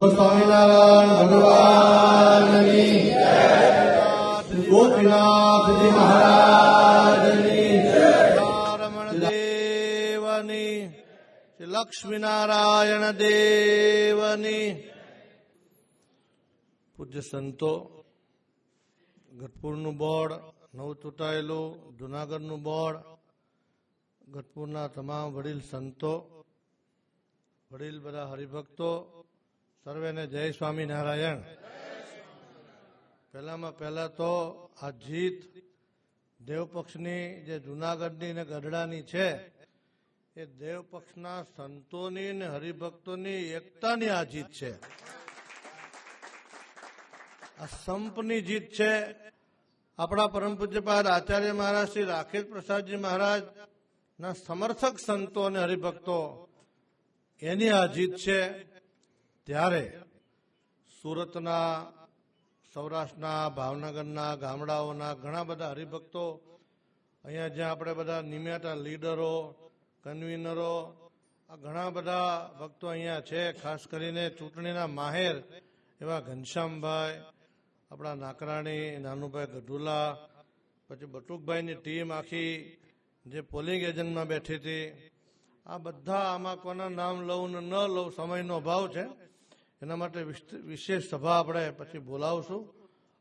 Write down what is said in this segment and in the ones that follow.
સ્વામિનારાયણ ભગવાનની ગોપીનાથજી મહારાજની દેવની લક્ષ્મીનારાયણ દેવની. પૂજ્ય સંતો, ગઢપુરનું બોર્ડ નવું ચૂંટાયેલું જુનાગઢનું બોર્ડ, ગઢપુરના તમામ વડીલ સંતો, વડીલ બધા હરિભક્તો સર્વેને જય સ્વામિનારાયણ પહેલામાં પહેલા તો આ જીત દેવપક્ષની, જે જુનાગઢની ને ગઢડાની છે, એ દેવપક્ષના સંતોની ને હરિભક્તોની એકતાની આ જીત છે. આ સંપની જીત છે. આપણા પરમ પૂજ્યપાદ આચાર્ય મહારાજ શ્રી રાકેશ પ્રસાદજી મહારાજ ના સમર્થક સંતો અને હરિભક્તો, એની આ જીત છે. ત્યારે સુરતના, સૌરાષ્ટ્રના, ભાવનગરના ગામડાઓના ઘણા બધા હરિભક્તો અહીંયા જ્યાં આપણે બધા નિમ્યાતા લીડરો, કન્વીનરો, આ ઘણા બધા ભક્તો અહીંયા છે, ખાસ કરીને ચૂંટણીના માહેર એવા ઘનશ્યામભાઈ, આપણા નાકરાણી, નાનુભાઈ ગઢુલા, પછી બટુકભાઈની ટીમ આખી જે પોલિંગ એજન્ટમાં બેઠી હતી. આ બધા આમાં કોના નામ લઉં ને ન લઉં સમયનો અભાવ છે. એના માટે વિશેષ સભા આપણે પછી બોલાવશું.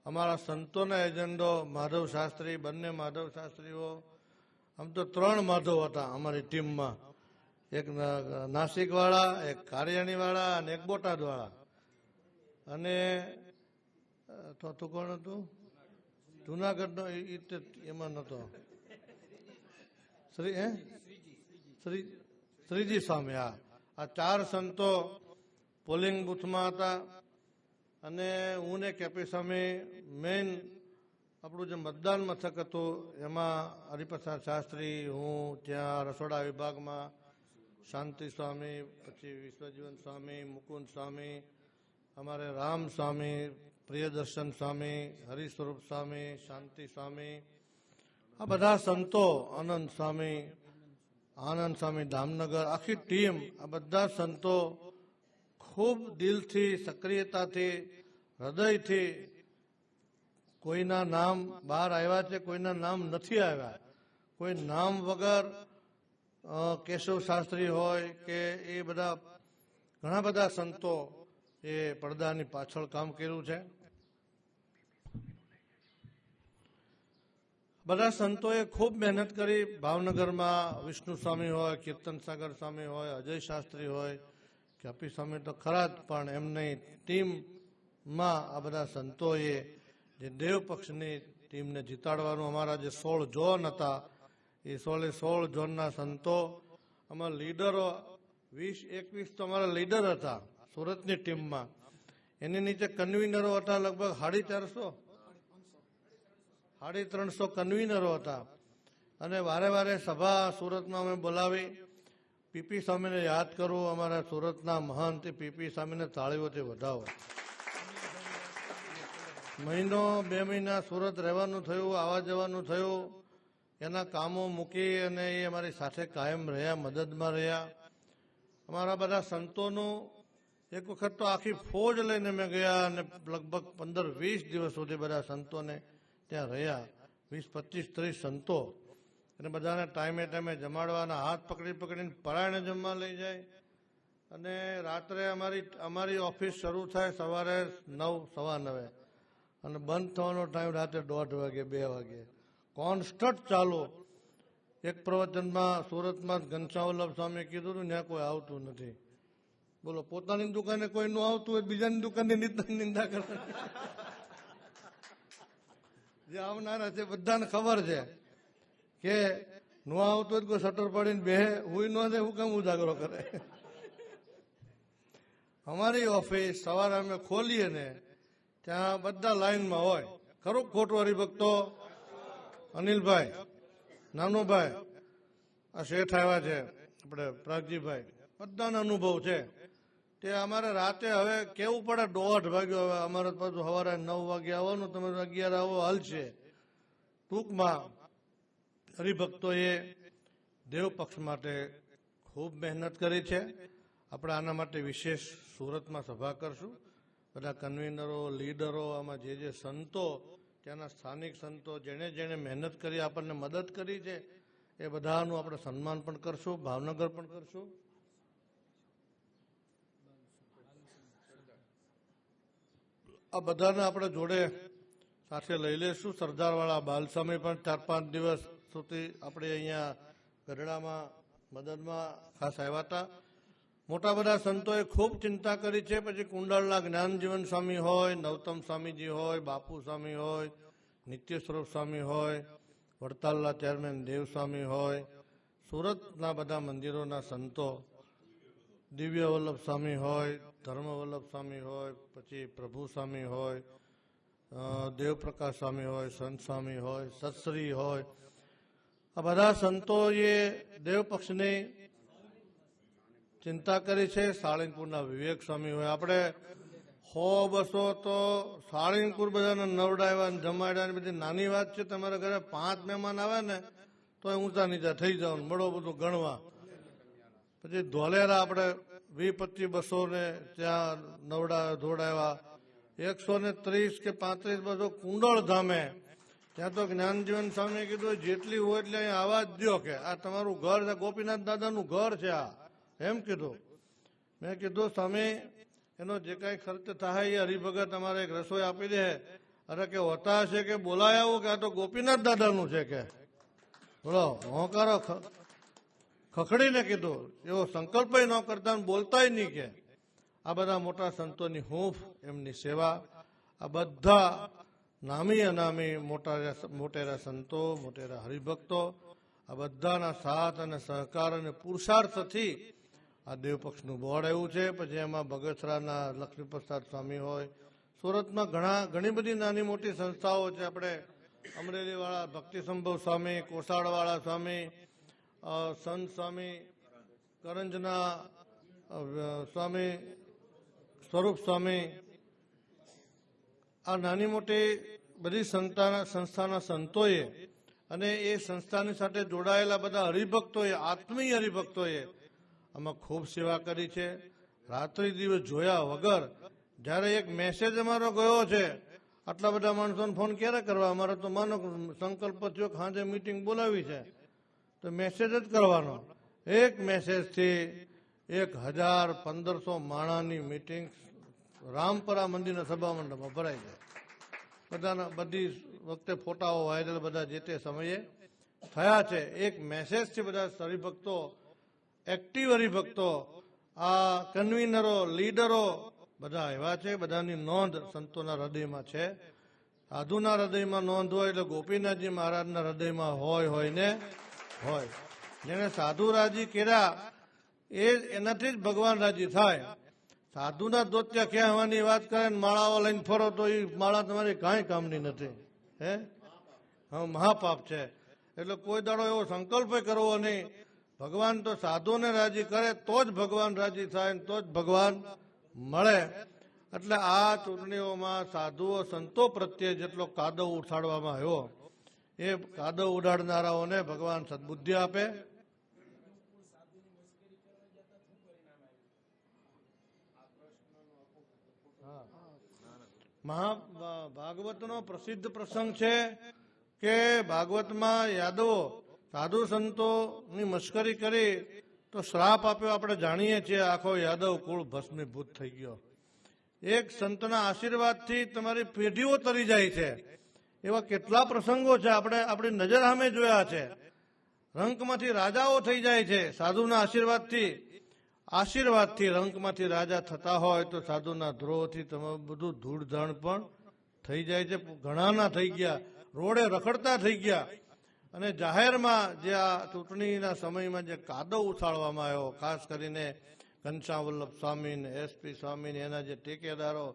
અમારા સંતોના એજન્ડો, માધવ શાસ્ત્રી, બંને માધવ શાસ્ત્રીઓ, આમ તો ત્રણ માધવ હતા અમારી ટીમમાં. એક નાસિકવાળા, એક કારિયાણીવાળા અને એક બોટાદવાળા. અને ચોથું કોણ હતું? જુનાગઢનો એમાં નહોતો શ્રી હે? શ્રી શ્રીજી સ્વામી, હા. આ ચાર સંતો પોલિંગ બુથમાં હતા અને હું ને કેપી સામે મેઇન આપણું જે મતદાન મથક હતું, એમાં હરિપ્રસાદ શાસ્ત્રી, હું ત્યાં રસોડા વિભાગમાં, શાંતિ સ્વામી, પછી વિશ્વજીવન સ્વામી, મુકુંદ સ્વામી, અમારે રામ સ્વામી, પ્રિયદર્શન સ્વામી, હરિસ્વરૂપ સ્વામી, શાંતિ સ્વામી, આ બધા સંતો, આનંદ સ્વામી આનંદ સ્વામી, ધામનગર, આખી ટીમ, આ બધા સંતો ખૂબ દિલથી, સક્રિયતાથી, હૃદયથી કોઈના નામ બહાર આવ્યા છે, કોઈના નામ નથી આવ્યા. કોઈ નામ વગર કેશવ શાસ્ત્રી હોય કે એ બધા, ઘણા બધા સંતો એ પડદાની પાછળ કામ કર્યું છે. બધા સંતોએ ખૂબ મહેનત કરી. ભાવનગરમાં વિષ્ણુ સ્વામી હોય કીર્તન સાગર સ્વામી હોય, અજય શાસ્ત્રી હોય અપી સ્વામી તો ખરા જ, પણ એમની ટીમમાં આ બધા સંતોએ જે દેવ પક્ષની ટીમને જીતાડવાનું અમારા જે સોળ ઝોન હતા, એ સોળે સોળ ઝોનના સંતો અમારા લીડરો, વીસ, એકવીસ તો અમારા લીડર હતા સુરતની ટીમમાં. એની નીચે કન્વીનરો હતા લગભગ સાડી ચારસો, સાડી ત્રણસો કન્વીનરો હતા. અને વારે વારે સભા સુરતમાં અમે બોલાવી. પીપી સ્વામીને યાદ કરવું અમારા સુરતના મહંત પીપી સ્વામીને તાળીઓથી વધાવો. મહિનો, બે મહિના સુરત રહેવાનું થયું, આવવા જવાનું થયું. એના કામો મૂકી અને એ અમારી સાથે કાયમ રહ્યા, મદદમાં રહ્યા. અમારા બધા સંતોનું એક વખત તો આખી ફોજ લઈને મેં ગયા અને લગભગ પંદર વીસ દિવસ સુધી બધા સંતોને ત્યાં રહ્યા. વીસ, પચીસ, ત્રીસ સંતો અને બધાને ટાઈમે ટાઈમે જમાડવાના હાથ પકડી પકડીને પરાયણે જમવા લઈ જાય. અને રાત્રે અમારી અમારી ઓફિસ શરૂ થાય સવારે નવ, સવા નવે. અને બંધ થવાનો ટાઈમ રાતે દોઢ વાગે, બે વાગે. કોન્સ્ટન્ટ ચાલુ. એક પ્રવચનમાં, સુરતમાં ઘનશ્યામવલ્લભ સ્વામીએ કીધું હતું, ત્યાં કોઈ આવતું નથી. બોલો, પોતાની દુકાને કોઈ નું આવતું હોય, બીજાની દુકાનની નિંદા કરે. જે આવનારા છે, બધાને ખબર છે. કે નો આવતો જ કોઈ શટર પાડીને બે હું ન દે હું કેમ ઉજાગરો કરે? અમારી ઓફિસ સવારે અમે ખોલીએ ને, ત્યાં બધા લાઈનમાં હોય. ખરું ખોટું હરિભક્તો અનિલભાઈ, નાનુભાઈ, આ શેઠ આવ્યા છે, આપણે પ્રાગજીભાઈ. બધાનો અનુભવ છે. તે અમારે રાતે હવે કેવું પડે? દોઢ વાગ્યો હવે અમારે પાછું સવારે નવ વાગે આવવાનું, તમે અગિયાર આવો હાલશે ટૂંકમાં હરિભક્તોએ દેવ પક્ષ માટે ખૂબ મહેનત કરી છે. આપણે આના માટે વિશેષ સુરતમાં સભા કરશું. બધા કન્વીનરો લીડરો આમાં જે જે સંતો, ત્યાંના સ્થાનિક સંતો, જેણે જેણે મહેનત કરી, આપણને મદદ કરી છે, એ બધાનું આપણે સન્માન પણ કરશું, ભાવનગર પણ કરશું. આ બધાને આપણે જોડે સાથે લઈ લેશું. સરદારવાળા બાલસ્વામી પણ ચાર પાંચ દિવસ સુધી આપણે અહીંયા ગઢડામાં મદદમાં ખાસ આવ્યા હતા. મોટા બધા સંતોએ ખૂબ ચિંતા કરી છે. પછી કુંડળના જ્ઞાનજીવન સ્વામી હોય, નવતમ સ્વામીજી હોય, બાપુ સ્વામી હોય નિત્ય સ્વરૂપ સ્વામી હોય, વડતાલના ચેરમેન દેવસ્વામી હોય, સુરતના બધા મંદિરોના સંતો દિવ્ય વલ્લભ સ્વામી હોય ધર્મ વલ્લભ સ્વામી હોય, પછી પ્રભુ સ્વામી હોય દેવપ્રકાશ સ્વામી હોય, સંત સ્વામી હોય, સત્શ્રી હોય આ બધા સંતોએ એ પક્ષની ચિંતા કરી છે. સાળંગપુરના વિવેક સ્વામી હોય. આપણે સો બસો તો સાળંગપુર બધાને નવડાવ્યા જમાડ્યા ને બધી નાની વાત છે. તમારા ઘરે પાંચ મહેમાન આવે ને તો ઊંચા નીચા થઈ જવાનું મળો બધું ગણવા. પછી ધોલેરા આપણે વીસ પચીસ બસો ને ત્યાં નવડા ધોડાવ્યા. એકસો ને ત્રીસ કે પાંત્રીસ બસો કુંડળ ધામે ત્યાં તો જ્ઞાનજીવન સ્વામી કીધું, જેટલી હોય એટલે અહીંયા આવા જ દો કે. આ તમારું ઘર છે, ગોપીનાથ દાદાનું ઘર છે આ. એમ કીધું. મેં કીધું, સ્વામી, એનો જે કાંઈ ખર્ચ થાય એ હરિભગત અમારે એક રસોઈ આપી દે. અરે કે હોતા હશે કે બોલાય આવું કે આ તો ગોપીનાથ દાદાનું છે કે. બોલો, હોંકારો ખખડીને કીધું, એવો સંકલ્પ ન કરતા બોલતા નહીં કે. આ બધા મોટા સંતોની હૂંફ, એમની સેવા, આ બધા નામી અનામી મોટા મોટેરા સંતો, મોટેરા હરિભક્તો, આ બધાના સાથ અને સહકાર અને પુરુષાર્થથી આ દેવપક્ષનું બોર્ડ આવ્યું છે. પછી એમાં બગસરાના લક્ષ્મીપ્રસાદ સ્વામી હોય, સુરતમાં ઘણા, ઘણી બધી નાની મોટી સંસ્થાઓ છે. આપણે અમરેલીવાળા ભક્તિ સંભવ સ્વામી, કોસાળવાળા સ્વામી સંત સ્વામી, કરંજના સ્વામી, સ્વરૂપ સ્વામી આ નાની મોટી બધી સંસ્થાના સંસ્થાના સંતોએ અને એ સંસ્થાની સાથે જોડાયેલા બધા હરિભક્તોએ, આત્મીય હરિભક્તોએ આમાં ખૂબ સેવા કરી છે. રાત્રિ દિવસ જોયા વગર જ્યારે એક મેસેજ અમારો ગયો છે, આટલા બધા માણસોને ફોન ક્યારે કરવા? અમારે તો માનો સંકલ્પ થયો સાંજે મિટિંગ બોલાવી છે. તો મેસેજ જ કરવાનો. એક મેસેજથી એક હજાર પંદરસો માણાની મિટિંગ રામપરા મંદિરના સભા મંડપમાં ભરાઈ જાય બધાના બધી વખતે ફોટાઓ વાયરલ બધા જે તે સમયે થયા છે. એક મેસેજ છે બધા હરિભક્તો એક્ટિવ હરિભક્તો, આ કન્વીનરો લીડરો બધા એવા છે. બધાની નોંધ સંતોના હૃદયમાં છે. સાધુના હૃદયમાં નોંધ હોય એટલે ગોપીનાથજી મહારાજના હૃદયમાં હોય હોય ને હોય. જેને સાધુ રાજી કર્યા એ એનાથી જ ભગવાન રાજી થાય. સાધુના દોત્યા કહેવાની વાત કરે ને માળાઓ લઈને ફરો તો એ માળા તમારી કાંઈ કામની નથી. હે? હા, મહાપાપ છે. એટલે કોઈ દાડો એવો સંકલ્પ કરવો નહીં. ભગવાન તો સાધુને રાજી કરે, તો જ ભગવાન રાજી થાય તો જ ભગવાન મળે. એટલે આ ચૂંટણીઓમાં સાધુઓ સંતો પ્રત્યે જેટલો કાદવ ઉઠાડવામાં આવ્યો, એ કાદવ ઉડાડનારાઓને ભગવાન સદબુદ્ધિ આપે. મહા ભાગવતનો પ્રસિદ્ધ પ્રસંગ છે કે ભાગવતમાં યાદવો, સાધુ સંતોની મશ્કરી કરી તો શ્રાપ આપ્યો. આપણે જાણીએ છીએ આખો યાદવ કુળ ભસ્મીભૂત થઈ ગયો. એક સંતના આશીર્વાદથી તમારી પેઢીઓ તરી જાય છે. એવા કેટલા પ્રસંગો છે આપણે આપણી નજર સામે જોયા છે. રંકમાંથી રાજાઓ થઈ જાય છે સાધુના આશીર્વાદથી. આશીર્વાદથી રંકમાંથી રાજા થતા હોય તો સાધુના ધ્રોહથી તમે બધું ધૂળધાણ પણ થઈ જાય છે. ઘણાના થઈ ગયા, રોડે રખડતા થઈ ગયા. અને જાહેરમાં જે આ ચૂંટણીના સમયમાં જે કાદો ઉછાળવામાં આવ્યો, ખાસ કરીને ઘનશ્યામ સ્વામી ને એસપી સ્વામી એના જે ટેકેદારો,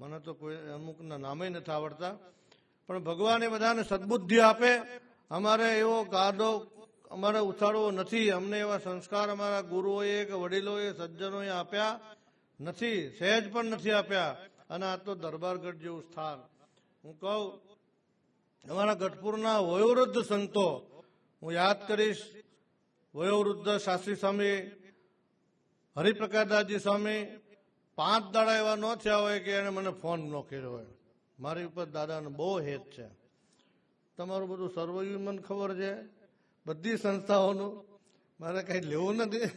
મને તો કોઈ અમુકના નામે નથી આવડતા. પણ ભગવાન બધાને સદબુદ્ધિ આપે. અમારે એવો કાદવ અમારે ઉછાળવો નથી. અમને એવા સંસ્કાર અમારા ગુરુઓએ કે વડીલોએ, સજ્જનોએ આપ્યા નથી. સહેજ પણ નથી આપ્યા. અને આ તો દરબારગઢ જેવું સ્થાન. હું કહું, અમારા ગઢપુરના વયોવૃદ્ધ સંતો, હું યાદ કરીશ વયોવૃદ્ધ શાસ્ત્રી સ્વામી, હરિપ્રકાશદાસજી સ્વામી, પાંચ દાડા એવા ન થયા હોય કે એને મને ફોન ન કર્યો હોય. મારી ઉપર દાદાનો બહુ હેત છે. તમારું બધું સર્વૈયું મને ખબર છે. બધી સંસ્થાઓનું મારે કઈ લેવું નથી.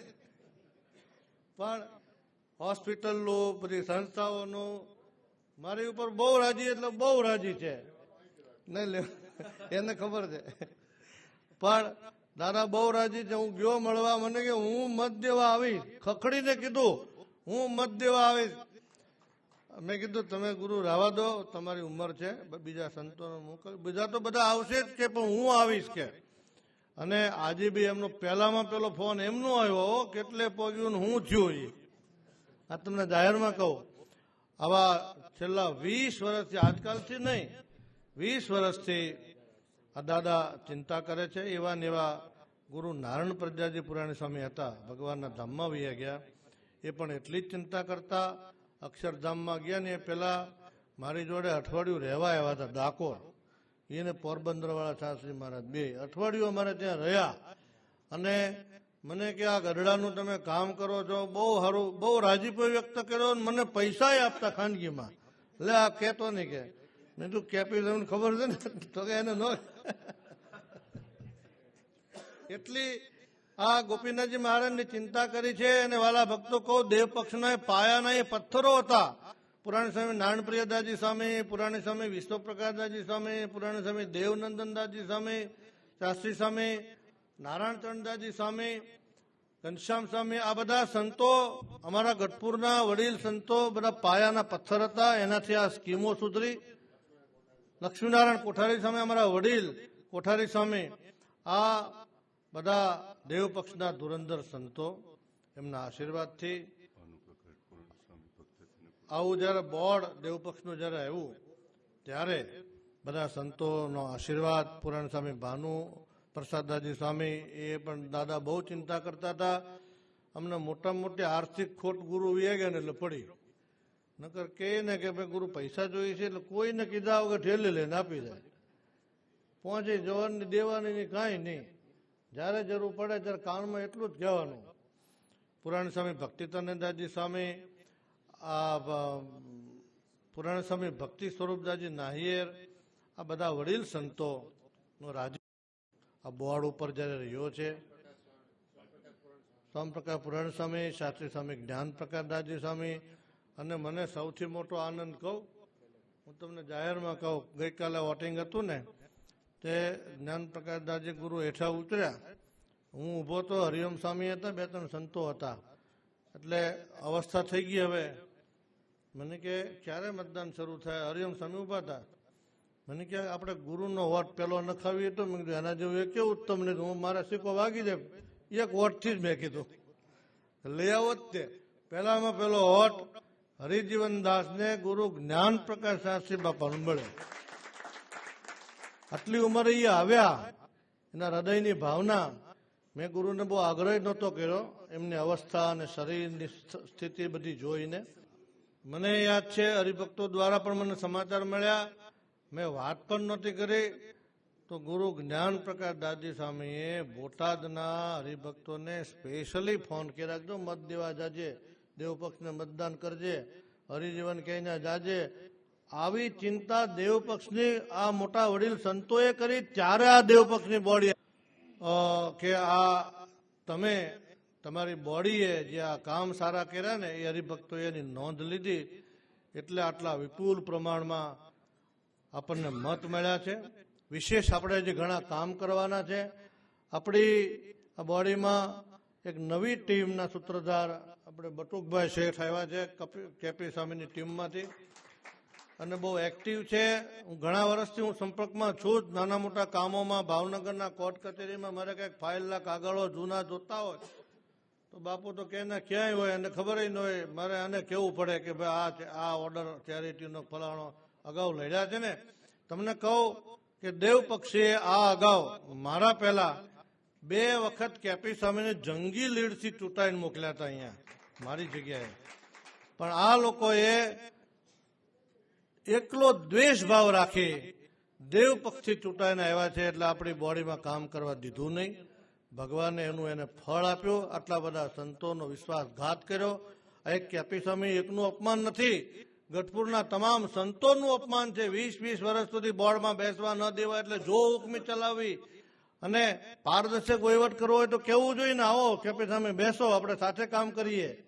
પણ હોસ્પિટલનું, બધી સંસ્થાઓનું મારી ઉપર બહુ રાજી, એટલે બહુ રાજી છે. નહીં લે, એને ખબર છે. પણ દાદા બહુ રાજી છે, હું ગયો મળવા, મને કે હું મત દેવા આવીશ. ખખડીને કીધું, હું મત દેવા આવીશ. મેં કીધું, તમે ગુરુ રહેવા દો, તમારી ઉંમર છે બીજા સંતોનો મોકલ. બીજા તો બધા આવશે જ કે, પણ હું આવીશ કે? અને આજે બી એમનો પહેલામાં પેલો ફોન એમનો આવ્યો કેટલે પગ્યું હું થયું એ આ તમને જાહેરમાં કહું, આવા છેલ્લા વીસ વર્ષથી, આજકાલથી નહીં, વીસ વર્ષથી આ દાદા ચિંતા કરે છે. એવા ને એવા ગુરુ નારાયણ પ્રજાજી પુરાણી સ્વામી હતા, ભગવાનના ધામમાં વહી ગયા. એ પણ એટલી જ ચિંતા કરતા, અક્ષરધામમાં ગયા ને એ પહેલાં મારી જોડે અઠવાડિયું રહેવા આવ્યા હતા, ડાકોર. એને પોરબંદર વાળા શાસ્ત્રી મહારાજ, બે અઠવાડિયું અમારે ત્યાં રહ્યા. અને મને કે આ ગઢડાનું તમે કામ કરો છો, બહુ સારું, બહુ રાજીપો વ્યક્ત કર્યો મને પૈસા આપતા ખાનગીમાં. એટલે આ કહેતો નહીં કે. મેં તું કેપિટલ ખબર છે ને? તો કે એને ન એટલી આ ગોપીનાથજી મહારાજની ચિંતા કરી છે અને વાલા ભક્તો કહો દેવ પક્ષના પાયાના એ પથ્થરો હતા. પુરાણી સ્વામી નારાયણપ્રિયદાસજી સ્વામી, પુરાણી સ્વામી વિશ્વપ્રકાશદાસજી સ્વામી, પુરાણી સ્વામી દેવનંદનદાસજી સ્વામી, શાસ્ત્રી સ્વામી નારાયણચંદદાસજી સ્વામી, ઘનશ્યામ સ્વામી, આ બધા સંતો, અમારા ગઢપુરના વડીલ સંતો, બધા પાયાના પથ્થર હતા, એનાથી આ સ્કીમો સુધરી. લક્ષ્મીનારાયણ કોઠારી સ્વામી, અમારા વડીલ કોઠારી સ્વામી, આ બધા દેવપક્ષના ધુરંધર સંતો, એમના આશીર્વાદથી આવું જ્યારે બોર્ડ દેવપક્ષનું જ્યારે આવ્યું, ત્યારે બધા સંતોનો આશીર્વાદ, પુરાણ સ્વામી ભાનુ પ્રસાદદાજી સ્વામી, એ પણ દાદા બહુ ચિંતા કરતા હતા. અમને મોટા મોટી આર્થિક ખોટ ગુરુ વી ગયા ને એટલે પડી. નકર કહે ને કે ભાઈ, ગુરુ પૈસા જોઈએ છે એટલે કોઈને કીધા વગર ઠેલી લઈને આપી જાય પહોંચી જવાની દેવાની કાંઈ નહીં. જ્યારે જરૂર પડે ત્યારે કાનમાં એટલું જ કહેવાનું. પુરાણ સ્વામી ભક્તિતાનંદાજી સ્વામી આ પુરાણ સ્વામી ભક્તિ સ્વરૂપદાસજી નાહિયેર, આ બધા વડીલ સંતો નો રાજી આ બોર્ડ ઉપર જ્યારે રહ્યો છે સ્વામપ્રકાશ પુરાણ સ્વામી શાસ્ત્રી સ્વામી જ્ઞાન પ્રકાશદાસજી સ્વામી અને મને સૌથી મોટો આનંદ કહું, હું તમને જાહેરમાં કહું, ગઈકાલે વોટિંગ હતું ને, તે જ્ઞાન પ્રકાશદાસજી ગુરુ હેઠા ઉતર્યા. હું ઊભો તો હરિઓમ સ્વામી હતા, બે ત્રણ સંતો હતા. એટલે અવસ્થા થઈ ગઈ હવે. મને કે, ક્યારે મતદાન શરૂ થાય? હરિયમ સ્વામી ઊભા હતા. મને કે, આપણે ગુરુનો વોટ પેલો નખાવીએ તો? મેં કીધું, એના જેવું એ કેવું ઉત્તમ નહીં હું મારા સિક્કો વાગી જાય. એક વોટથી જ મેં કીધું. લઈ આવો જ તે. પહેલામાં પેલો વોટ હરિજીવન દાસને ગુરુ જ્ઞાન પ્રકાશ શાસ્ત્રી બાપાનું મળે. આટલી ઉંમરે એ આવ્યા. એના હૃદયની ભાવના. મેં ગુરુને બહુ આગ્રહ નહોતો કર્યો. એમની અવસ્થા અને શરીરની સ્થિતિ બધી જોઈને. મને યાદ છે હરિભક્તો દ્વારા પણ મને સમાચાર મળ્યા. મેં વાત પણ નહોતી કરી. તો ગુરુ જ્ઞાન પ્રકાશ દાદી સ્વામીએ બોટાદના હરિભક્તોને સ્પેશિયલી ફોન કરી રાખજો મત દેવા જાજે દેવપક્ષને મતદાન કરજે હરિજીવન કહીને જાજે. આવી ચિંતા દેવપક્ષની આ મોટા વડીલ સંતોએ કરી ત્યારે આ દેવપક્ષની બોડી. અ, કે આ તમે તમારી બોડીએ જે આ કામ સારા કર્યા ને એ હરિભક્તોએ એની નોંધ લીધી, એટલે આટલા વિપુલ પ્રમાણમાં આપણને મત મળ્યા છે. વિશેષ આપણે જે ઘણા કામ કરવાના છે. આપણી આ બોડીમાં એક નવી ટીમના સૂત્રધાર આપણે બટુકભાઈ શેઠ આવ્યા છે, કપિ- સ્વામીની ટીમમાંથી. અને બહુ એક્ટિવ છે. હું ઘણા વર્ષથી હું સંપર્કમાં છું જ. નાના મોટા કામોમાં ભાવનગરના કોર્ટ કચેરીમાં મારે કંઈક ફાઇલના કાગળો જૂના જોતા હોય. તો બાપુ તો કે ક્યાંય હોય અને ખબર ન હોય. મારે આને કેવું પડે કે ભાઈ આ આ ઓર્ડર ચેરિટીનો ફલાણો અગાઉ લડ્યા છે ને. તમને કહું કે દેવ પક્ષીએ આ અગાઉ મારા પહેલા બે વખત કેપી સામેને જંગી લીડથી ચૂંટાઈને મોકલ્યા હતા અહીંયા, મારી જગ્યાએ. પણ આ લોકોએ એકલો દ્વેષ ભાવ રાખી દેવ પક્ષી ચૂંટાઈને આવ્યા છે એટલે આપણી બોડીમાં કામ કરવા દીધું નહીં. ભગવાને એનું એને ફળ આપ્યું, આટલા બધા સંતોનો વિશ્વાસઘાત કર્યો. એક કેપી સ્વામી એકનું અપમાન નથી. ગઢપુરના તમામ સંતોનું અપમાન છે. વીસ વીસ વર્ષ સુધી બોર્ડમાં બેસવા ન દેવા એટલે જો હુકમી ચલાવવી. અને પારદર્શક વહીવટ કરવો હોય તો કેવું જોઈએ ને? આવો કેપી સામે બેસો, આપણે સાથે કામ કરીએ.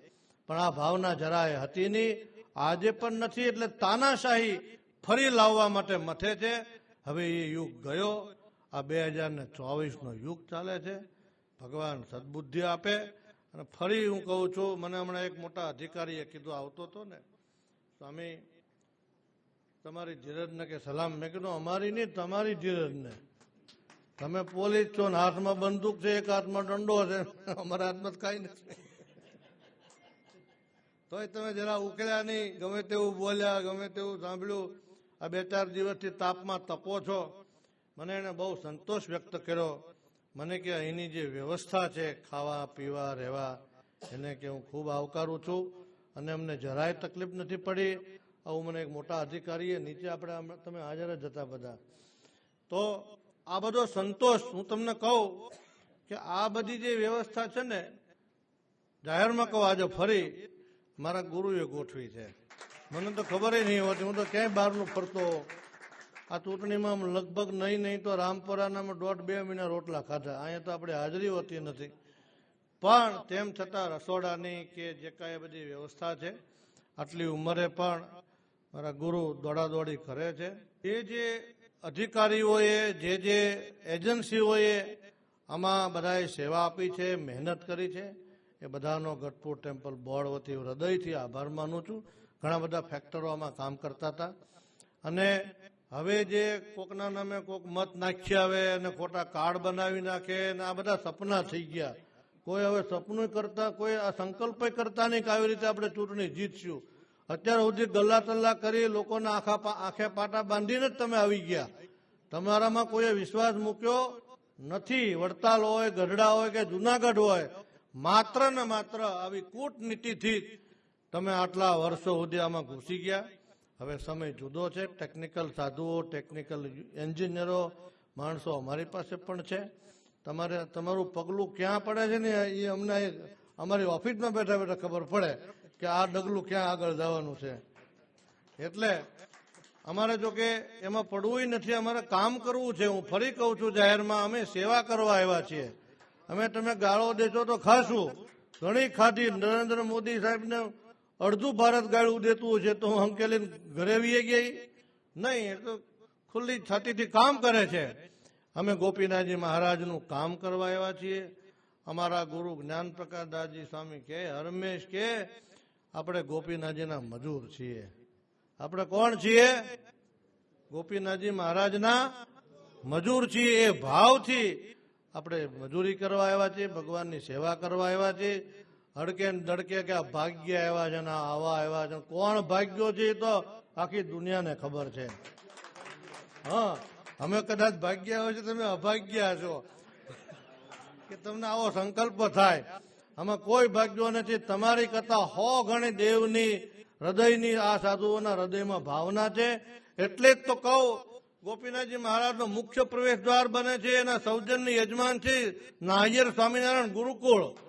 પણ આ ભાવના જરાય હતી નહીં. આજે પણ નથી, એટલે તાનાશાહી ફરી લાવવા માટે મથે છે. હવે એ યુગ ગયો. આ બે હજારને ચોવીસનો યુગ ચાલે છે. ભગવાન સદબુદ્ધિ આપે અને ફરી હું કહું છું, મને હમણાં એક મોટા અધિકારીએ કીધું, આવતો હતો ને, સ્વામી, તમારી ધીરજને કે સલામ. મેં કીધું, અમારી નહીં, તમારી ધીરજને. તમે પોલીસ છો ને, હાથમાં બંદૂક છે, એક હાથમાં દંડો છે. અમારા હાથમાં કાંઈ નથી. તોય તમે જરા ઉકેલ્યા નહીં, ગમે તેવું બોલ્યા, ગમે તેવું સાંભળ્યું. આ બે ચાર દિવસથી તાપમાં તપો છો. મને એને બહુ સંતોષ વ્યક્ત કર્યો. મને કે અહીંની જે વ્યવસ્થા છે, ખાવા, પીવા, રહેવા, એને કે હું ખૂબ આવકારું છું અને અમને જરાય તકલીફ નથી પડી. આવું મને એક મોટા અધિકારીએ નીચે આપણે તમે હાજર જ હતા બધા. તો આ બધો સંતોષ હું તમને કહું કે આ બધી જે વ્યવસ્થા છે ને, જાહેરમાં કહું આજે ફરી મારા ગુરુએ ગોઠવી છે. મને તો ખબર નહીં હોતી, હું તો ક્યાંય બહારનું ફરતો આ ચૂંટણીમાં લગભગ નહીં નહીં તો રામપરાનામાં દોઢ બે મહિના રોટલા ખાધા. અહીંયા તો આપણે હાજરી હોતી નથી. પણ તેમ છતાં રસોડાની કે જે કાંઈ બધી વ્યવસ્થા છે, આટલી ઉંમરે પણ મારા ગુરુ દોડાદોડી કરે છે. એ જે અધિકારીઓએ, જે જે એજન્સીઓએ આમાં બધાએ સેવા આપી છે, મહેનત કરી છે, એ બધાનો ગઢપુર ટેમ્પલ બોર્ડ વતી હૃદયથી આભાર માનું છું. ઘણા બધા ફેક્ટરો આમાં કામ કરતા હતા. અને હવે જે કોકના નામે કોક મત નાખી આવે અને ખોટા કાર્ડ બનાવી નાખે અને આ બધા સપના થઈ ગયા. કોઈ હવે સપનું કરતા, કોઈ આ સંકલ્પ કરતા નહીં કે આવી રીતે આપણે ચૂંટણી જીતશું. અત્યાર સુધી ગલ્લા તલ્લા કરી લોકોના આખા આંખે પાટા બાંધીને જ તમે આવી ગયા. તમારામાં કોઈએ વિશ્વાસ મૂક્યો નથી. વડતાલ હોય, ગઢડા હોય કે જુનાગઢ હોય, માત્ર ને માત્ર આવી કૂટનીતિથી તમે આટલા વર્ષો સુધી આમાં ઘૂસી ગયા. હવે સમય જુદો છે. ટેકનિકલ સાધુઓ ટેકનિકલ એન્જિનિયરો માણસો અમારી પાસે પણ છે. તમારે, તમારું પગલું ક્યાં પડે છે ને, એ અમને અમારી ઓફિસમાં બેઠા બેઠા ખબર પડે કે આ ડગલું ક્યાં આગળ જવાનું છે. એટલે અમારે જો કે એમાં પડવું નથી, અમારે કામ કરવું છે. હું ફરી કહું છું, જાહેરમાં અમે સેવા કરવા આવ્યા છીએ. અમે, તમે ગાળો દેશો તો ખાશું. ઘણી ખાધી. નરેન્દ્ર મોદી સાહેબને અડધું ભારત ગાળું દેતું છે તો હું હંકેલીને ઘરે વીએ ગઈ. નહીં, એ તો ખુલ્લી છાતીથી કામ કરે છે. અમે ગોપીનાથજી મહારાજનું કામ કરવા આવ્યા છીએ. અમારા ગુરુ જ્ઞાન પ્રકાશ દાસજી સ્વામી કે હરમેશ કે, આપણે ગોપીનાથજીના મજૂર છીએ. આપણે કોણ છીએ? ગોપીનાથજી મહારાજના મજૂર છીએ. એ ભાવથી આપણે મજૂરી કરવા આવ્યા છીએ, ભગવાનની સેવા કરવા આવ્યા છીએ. હડકે ને દડકે કે આ ભાગ્ય આવ્યા છે ને આવા આવ્યા છે કોણ ભાગ્યો છે તો આખી દુનિયાને ખબર છે. હા, અમે કદાચ ભાગ્ય હોય છે, તમે અભાગ્યા છો. કે તમને આવો સંકલ્પ થાય. આમાં કોઈ ભાગ્યો નથી. તમારી કરતા હો ગણી દેવની, હૃદયની આ સાધુઓના હૃદયમાં ભાવના છે. એટલે જ તો કહું, ગોપીનાથજી મહારાજનો મુખ્ય પ્રવેશ દ્વાર બને છે એના સૌજન્ય યજમાન છે નાયર સ્વામિનારાયણ ગુરુકુળ.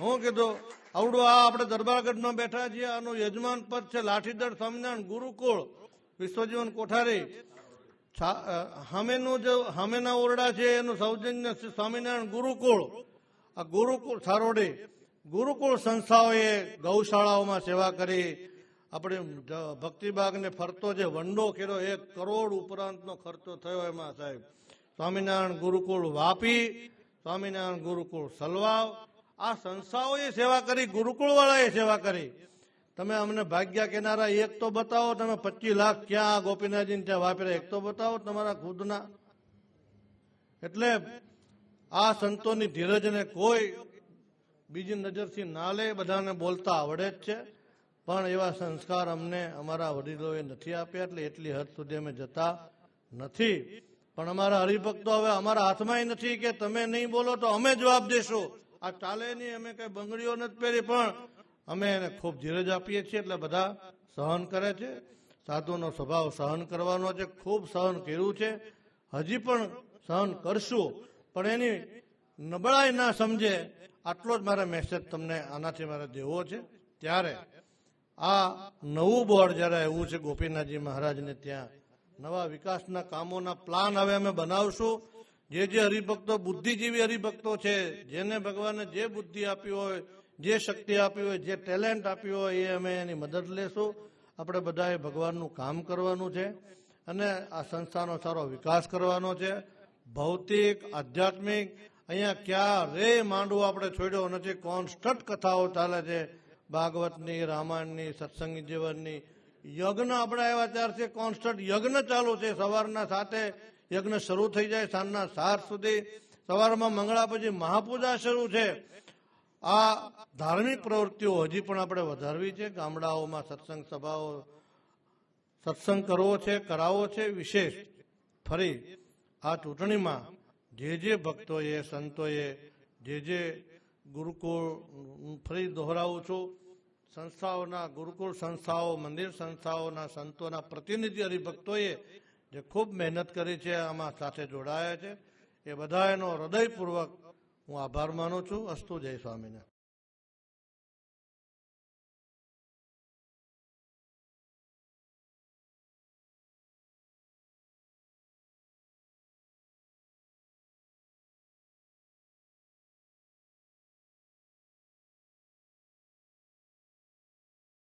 હું કીધું, આવડું આ આપણે દરબારગઢમાં બેઠા છીએ, આનું યજમાન પદ છે લાઠીદળ, સ્વામિનારાયણ, ગુરુકુળ, વિશ્વજીવન કોઠારી. હામેનું જે, હામેના ઓરડા છે, એનું સૌજન્ય સ્વામિનારાયણ ગુરુકુળ. આ ગુરુકુળ સારોડે, ગુરુકુળ સંસ્થાઓએ ગૌશાળાઓમાં સેવા કરી. આપણે ભક્તિબાગને ફરતો જે વંડો કર્યો, એક કરોડ ઉપરાંતનો ખર્ચો થયો એમાં, સાહેબ. સ્વામિનારાયણ ગુરુકુળ વાપી, સ્વામિનારાયણ ગુરુકુળ સલવાવ આ સંસ્થાઓએ સેવા કરી ગુરુકુળ વાળાએ સેવા કરી. તમે અમને ભાગ્યા કેનારા એક તો બતાવો, તમે પચીસ લાખ ક્યાં આ ગોપીનાથજી ત્યાં વાપર્યા? એક તો બતાવો તમારા ખુદના. એટલે આ સંતોની ધીરજને કોઈ બીજી નજરથી ના લે, બધાને બોલતા આવડે જ છે. પણ એવા સંસ્કાર અમને અમારા વડીલોએ નથી આપ્યા, એટલે એટલી હદ સુધી અમે જતા નથી. પણ અમારા હરિભક્તો હવે અમારા હાથમાં નથી કે તમે નહીં બોલો તો અમે જવાબ દેશું. આ ચાલે નહીં અમે કઈ બંગડીઓ નથી પહેરી, પણ અમે એને ખૂબ ધીરજ આપીએ છીએ એટલે બધા સહન કરે છે. સાધુનો સ્વભાવ સહન કરવાનો છે, ખૂબ સહન કર્યું છે. હજી પણ સહન કરશું, પણ એની નબળાઈ ના સમજે આટલો જ મારે મેસેજ તમને આનાથી મારે દેવો છે. ત્યારે આ નવું બોર્ડ જ્યારે આવ્યું છે ગોપીનાથજી મહારાજને ત્યાં, નવા વિકાસના કામોના પ્લાન હવે અમે બનાવશું. જે જે હરિભક્તો બુદ્ધિજીવી હરિભક્તો છે, જેને ભગવાને જે બુદ્ધિ આપી હોય, જે શક્તિ આપી હોય, જે ટેલેન્ટ આપ્યું હોય, એ અમે એની મદદ લેશું. આપણે બધાએ ભગવાનનું કામ કરવાનું છે અને આ સંસ્થાનો સારો વિકાસ કરવાનો છે. ભૌતિક, આધ્યાત્મિક, અહીંયા ક્યારે માંડવો આપણે છોડ્યો નથી કોન્સ્ટન્ટ કથાઓ ચાલે છે. ભાગવતની, રામાયણની, સત્સંગ જીવનની. યજ્ઞ આપણે આવ્યા ત્યારથી કોન્સ્ટન્ટ યજ્ઞ ચાલુ છે સવારના સાથે યજ્ઞ શરૂ થઈ જાય સાંજના સાત સુધી. સવારમાં મંગળા પછી મહાપૂજા શરૂ છે. આ ધાર્મિક પ્રવૃત્તિઓ હજી પણ આપણે વધારવી છે. ગામડાઓમાં સત્સંગ સભાઓ, સત્સંગ કરવો છે, કરાવવો છે. વિશેષ ફરી આ ચૂંટણીમાં જે જે ભક્તોએ, સંતોએ, જે જે ગુરુકુળ ફરી દોહરાવું છું. સંસ્થાઓના ગુરુકુળ સંસ્થાઓ, મંદિર સંસ્થાઓના સંતોના પ્રતિનિધિ હરિભક્તોએ જે ખૂબ મહેનત કરી છે, આમાં સાથે જોડાયા છે. એ બધા એનો હૃદયપૂર્વક હું આભાર માનું છું. અસ્તુ જય સ્વામિનારાયણ.